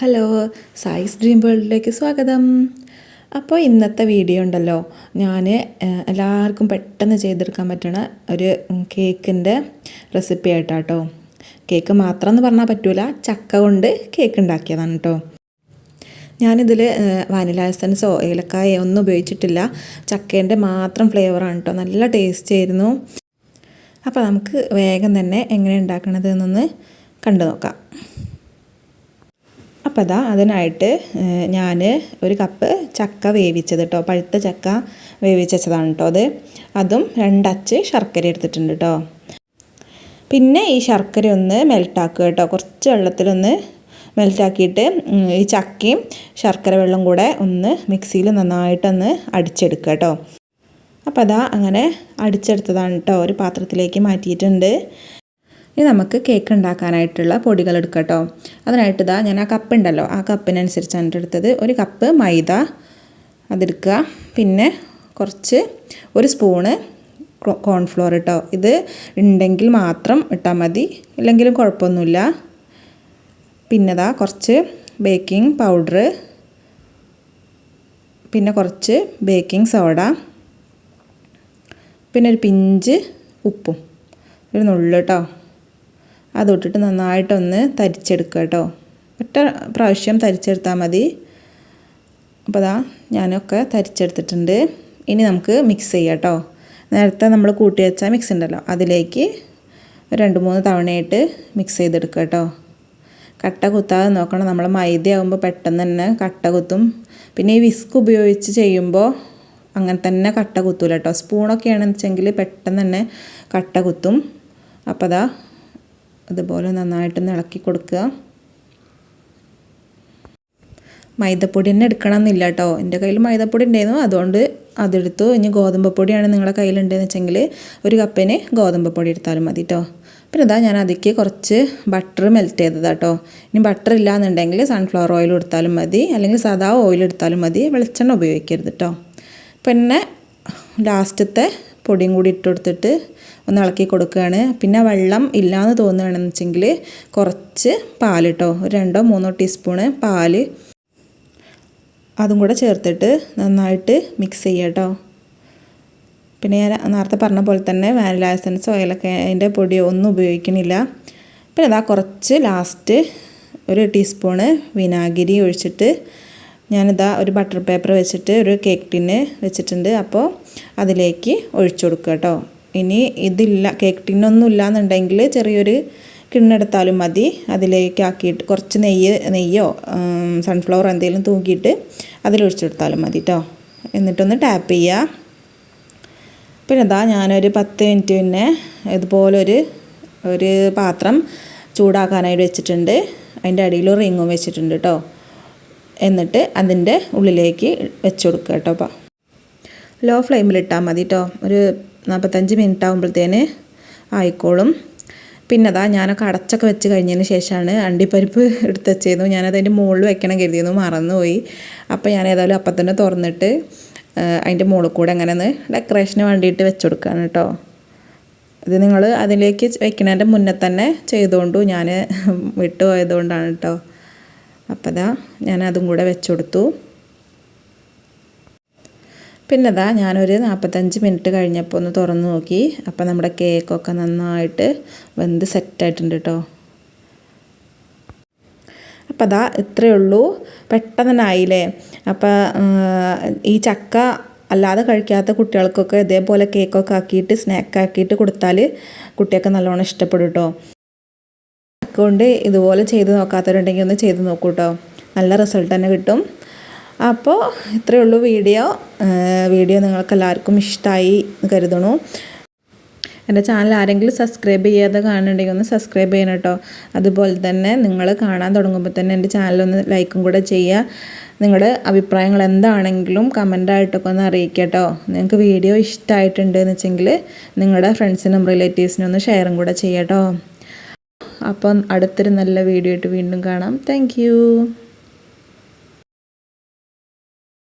Hello സായിസ് dream വേൾഡിലേക്ക് സ്വാഗതം. അപ്പോൾ ഇന്നത്തെ വീഡിയോ ഉണ്ടല്ലോ. ഞാൻ എല്ലാവർക്കും പെട്ടെന്ന് ചെയ്തെടുക്കാൻ പറ്റണ ഒരു കേക്കിന്റെ റെസിപ്പി ആയിട്ടാട്ടോ. കേക്ക് മാത്രം എന്ന് പറഞ്ഞാൽ പറ്റൂല ചക്ക കൊണ്ട് കേക്ക് ഉണ്ടാക്കിയതാണ് കേട്ടോ ഞാനിതിൽ വാനില എസൻസോ ഏലക്കായോ ഒന്നും ഉപയോഗിച്ചിട്ടില്ല. ചക്കേന്റെ മാത്രം ഫ്ലേവറാണ് കേട്ടോ നല്ല ടേസ്റ്റ് ആയിരുന്നു. അപ്പോൾ നമുക്ക് വേഗം തന്നെ എങ്ങനെ ഉണ്ടാക്കണത് എന്നൊന്ന് കണ്ടു നോക്കാം. അപ്പോൾ അതാ അതിനായിട്ട് ഞാൻ ഒരു കപ്പ് ചക്ക വേവിച്ചത് കേട്ടോ പഴുത്ത ചക്ക വേവിച്ചതാണ് കേട്ടോ അത്. അതും രണ്ടച്ച് ശർക്കര എടുത്തിട്ടുണ്ട് കേട്ടോ പിന്നെ ഈ ശർക്കര ഒന്ന് മെൽട്ടാക്കുക കേട്ടോ കുറച്ച് വെള്ളത്തിലൊന്ന് മെൽറ്റാക്കിയിട്ട് ഈ ചക്കയും ശർക്കര വെള്ളം കൂടെ ഒന്ന് മിക്സിയിൽ നന്നായിട്ടൊന്ന് അടിച്ചെടുക്കുക കേട്ടോ അപ്പോൾ അതാ അങ്ങനെ അടിച്ചെടുത്തതാണ് കേട്ടോ ഒരു പാത്രത്തിലേക്ക് മാറ്റിയിട്ടുണ്ട്. ഇനി നമുക്ക് കേക്ക് ഉണ്ടാക്കാനായിട്ടുള്ള പൊടികൾ എടുക്കട്ടോ കേട്ടോ അതിനായിട്ട് ഇതാ ഞാൻ ആ കപ്പ് ഉണ്ടല്ലോ ആ കപ്പിനനുസരിച്ചാണ് എടുത്തത്. ഒരു കപ്പ് മൈദ അതെടുക്കുക. പിന്നെ കുറച്ച് ഒരു സ്പൂണ് കോൺഫ്ലോർ കേട്ടോ ഇത് ഉണ്ടെങ്കിൽ മാത്രം ഇട്ടാൽ മതി. ഇല്ലെങ്കിലും കുഴപ്പമൊന്നുമില്ല. പിന്നെ ഇതാ കുറച്ച് ബേക്കിംഗ് പൗഡർ പിന്നെ കുറച്ച് ബേക്കിംഗ് സോഡ പിന്നെ ഒരു പിഞ്ച് ഉപ്പും. ഒരു നുള്ളു കേട്ടോ അതിട്ടിട്ട് നന്നായിട്ടൊന്ന് തരിച്ചെടുക്കുക കേട്ടോ. ഒറ്റ പ്രാവശ്യം തരിച്ചെടുത്താൽ മതി. അപ്പോൾ അതാ ഞാനൊക്കെ തരിച്ചെടുത്തിട്ടുണ്ട്. ഇനി നമുക്ക് മിക്സ് ചെയ്യാം കേട്ടോ. നേരത്തെ നമ്മൾ കൂട്ടി വെച്ച മിക്സ് ഉണ്ടല്ലോ അതിലേക്ക് രണ്ട് മൂന്ന് തവണയായിട്ട് മിക്സ് ചെയ്തെടുക്കുക കേട്ടോ. കട്ട കുത്താതെ നോക്കണം. നമ്മൾ മൈദ ആകുമ്പോൾ പെട്ടെന്ന് തന്നെ കട്ട കുത്തും. പിന്നെ ഈ വിസ്ക് ഉപയോഗിച്ച് ചെയ്യുമ്പോൾ അങ്ങനെ തന്നെ കട്ട കുത്തൂല കേട്ടോ. സ്പൂണൊക്കെ ആണെന്ന് വെച്ചെങ്കിൽ പെട്ടെന്ന് തന്നെ കട്ട കുത്തും. അപ്പോൾ അതാ അതുപോലെ നന്നായിട്ട് ഇളക്കി കൊടുക്കുക. മൈദപ്പൊടി തന്നെ എടുക്കണം എന്നില്ല കേട്ടോ. എന്റെ കയ്യിൽ മൈദപ്പൊടി ഉണ്ടായിരുന്നു. അതുകൊണ്ട് അതെടുത്തു. ഇനി ഗോതമ്പ് പൊടിയാണ് നിങ്ങളുടെ കയ്യിലുണ്ടെന്ന് വെച്ചെങ്കിൽ ഒരു കപ്പിന് ഗോതമ്പ് പൊടി എടുത്താലും മതി കേട്ടോ. പിന്നെ ഇതാ ഞാൻ അതിലേക്ക് കുറച്ച് ബട്ടർ മെൽറ്റ് ചെയ്തതാണ് കേട്ടോ. ഇനി ബട്ടർ ഇല്ലാന്നുണ്ടെങ്കിൽ സൺഫ്ലവർ ഓയിൽ എടുത്താലും മതി. അല്ലെങ്കിൽ സാധാ ഓയിൽ എടുത്താലും മതി. വെളിച്ചെണ്ണ ഉപയോഗിക്കരുത് കേട്ടോ. പിന്നെ ലാസ്റ്റത്തെ പൊടിയും കൂടി ഇട്ട് കൊടുത്തിട്ട് ഒന്ന് ഇളക്കി കൊടുക്കുകയാണ്. പിന്നെ വെള്ളം ഇല്ലയെന്ന് തോന്നുകയാണെന്ന് വെച്ചെങ്കിൽ കുറച്ച് പാൽ കേട്ടോ ഒരു രണ്ടോ മൂന്നോ ടീസ്പൂണ് പാൽ അതും കൂടെ ചേർത്തിട്ട് നന്നായിട്ട് മിക്സ് ചെയ്യുക കേട്ടോ പിന്നെ ഞാൻ നേരത്തെ പറഞ്ഞ പോലെ തന്നെ വാനില എസൻസ് ഓയിലൊക്കെ അതിന്റെ പൊടിയോ ഒന്നും ഉപയോഗിക്കണില്ല. പിന്നെ അതാ കുറച്ച് ലാസ്റ്റ് ഒരു ടീസ്പൂണ് വിനാഗിരി ഒഴിച്ചിട്ട് ഞാനിതാ ഒരു ബട്ടർ പേപ്പർ വെച്ചിട്ട് ഒരു കേക്ക് ടിന്ന് വെച്ചിട്ടുണ്ട്. അപ്പോൾ അതിലേക്ക് ഒഴിച്ചു കൊടുക്കുക കേട്ടോ ഇനി ഇതില്ല കേക്ക് ടിന്നൊന്നും ഇല്ലാന്നുണ്ടെങ്കിൽ ചെറിയൊരു കിണ്ണെടുത്താലും മതി. അതിലേക്ക് ആക്കിയിട്ട് കുറച്ച് നെയ്യ് നെയ്യോ സൺഫ്ലവർ എന്തെങ്കിലും തൂക്കിയിട്ട് അതിലൊഴിച്ചെടുത്താലും മതി കേട്ടോ എന്നിട്ടൊന്ന് ടാപ്പ് ചെയ്യുക പിന്നെ ഇതാ ഞാനൊരു പത്ത് മിനിറ്റ് പിന്നെ ഇതുപോലൊരു ഒരു പാത്രം ചൂടാക്കാനായിട്ട് വെച്ചിട്ടുണ്ട്. അതിന്റെ അടിയിൽ റിങ്ങും വെച്ചിട്ടുണ്ട് കേട്ടോ എന്നിട്ട് അതിന്റെ ഉള്ളിലേക്ക് വെച്ച് കൊടുക്കുക കേട്ടോ അപ്പോൾ ലോ ഫ്ലെയിമിലിട്ടാൽ മതി കേട്ടോ ഒരു നാൽപ്പത്തഞ്ച് മിനിറ്റ് ആകുമ്പോഴത്തേന് ആയിക്കോളും. പിന്നെ അതാ ഞാനൊക്കെ അടച്ചൊക്കെ വെച്ച് കഴിഞ്ഞതിന് ശേഷമാണ് അണ്ടിപ്പരിപ്പ് എടുത്ത് വെച്ചിരുന്നു ഞാനതിന്റെ മുകളിൽ വെക്കണം കരുതിയിരുന്നു മറന്നുപോയി. അപ്പോൾ ഞാൻ ഏതായാലും അപ്പം തന്നെ തുറന്നിട്ട് അതിന്റെ മുകളിൽ കൂടെ അങ്ങനെ ഒന്ന് ഡെക്കറേഷന് വേണ്ടിയിട്ട് വെച്ച് കൊടുക്കുകയാണ് കേട്ടോ ഇത് നിങ്ങൾ അതിലേക്ക് വെക്കുന്നതിന്റെ മുന്നേ തന്നെ ചെയ്തുകൊണ്ടു ഞാൻ വിട്ടുപോയതുകൊണ്ടാണ് കേട്ടോ അപ്പോൾ അതാ ഞാൻ അതും കൂടെ വെച്ച് കൊടുത്തു പിന്നെ അതാ ഞാനൊരു നാൽപ്പത്തഞ്ച് മിനിറ്റ് കഴിഞ്ഞപ്പോൾ ഒന്ന് തുറന്ന് നോക്കി. അപ്പോൾ നമ്മുടെ കേക്കൊക്കെ നന്നായിട്ട് വെന്ത് സെറ്റായിട്ടുണ്ട് കേട്ടോ അപ്പം അതാ ഇത്രയേ ഉള്ളൂ പെട്ടെന്ന് തന്നെ ആയില്ലേ അപ്പം ഈ ചക്ക അല്ലാതെ കഴിക്കാത്ത കുട്ടികൾക്കൊക്കെ ഇതേപോലെ കേക്കൊക്കെ ആക്കിയിട്ട് സ്നാക്ക് ആക്കിയിട്ട് കൊടുത്താൽ കുട്ടിയൊക്കെ നല്ലോണം ഇഷ്ടപ്പെടും കേട്ടോ ചക്ക കൊണ്ട് ഇതുപോലെ ചെയ്ത് നോക്കാത്തവരുണ്ടെങ്കിൽ ഒന്ന് ചെയ്ത് നോക്കൂ കേട്ടോ നല്ല റിസൾട്ട് തന്നെ കിട്ടും. അപ്പോൾ ഇത്രയേ ഉള്ളൂ വീഡിയോ. വീഡിയോ നിങ്ങൾക്ക് എല്ലാവർക്കും ഇഷ്ടമായി കരുതണു എന്റെ ചാനൽ ആരെങ്കിലും സബ്സ്ക്രൈബ് ചെയ്യാതെ കാണുന്നുണ്ടെങ്കിൽ ഒന്ന് സബ്സ്ക്രൈബ് ചെയ്യണം കേട്ടോ. അതുപോലെ തന്നെ നിങ്ങൾ കാണാൻ തുടങ്ങുമ്പോൾ തന്നെ എന്റെ ചാനലൊന്ന് ലൈക്കും കൂടെ ചെയ്യുക. നിങ്ങളുടെ അഭിപ്രായങ്ങൾ എന്താണെങ്കിലും കമന്റായിട്ടൊക്കെ ഒന്ന് അറിയിക്കുക കേട്ടോ. നിങ്ങൾക്ക് വീഡിയോ ഇഷ്ടമായിട്ടുണ്ട് എന്ന് വെച്ചെങ്കിൽ നിങ്ങളുടെ ഫ്രണ്ട്സിനും റിലേറ്റീവ്സിനും ഒന്ന് ഷെയറും കൂടെ ചെയ്യട്ടോ അപ്പം അടുത്തൊരു നല്ല വീഡിയോ ആയിട്ട് വീണ്ടും കാണാം. താങ്ക്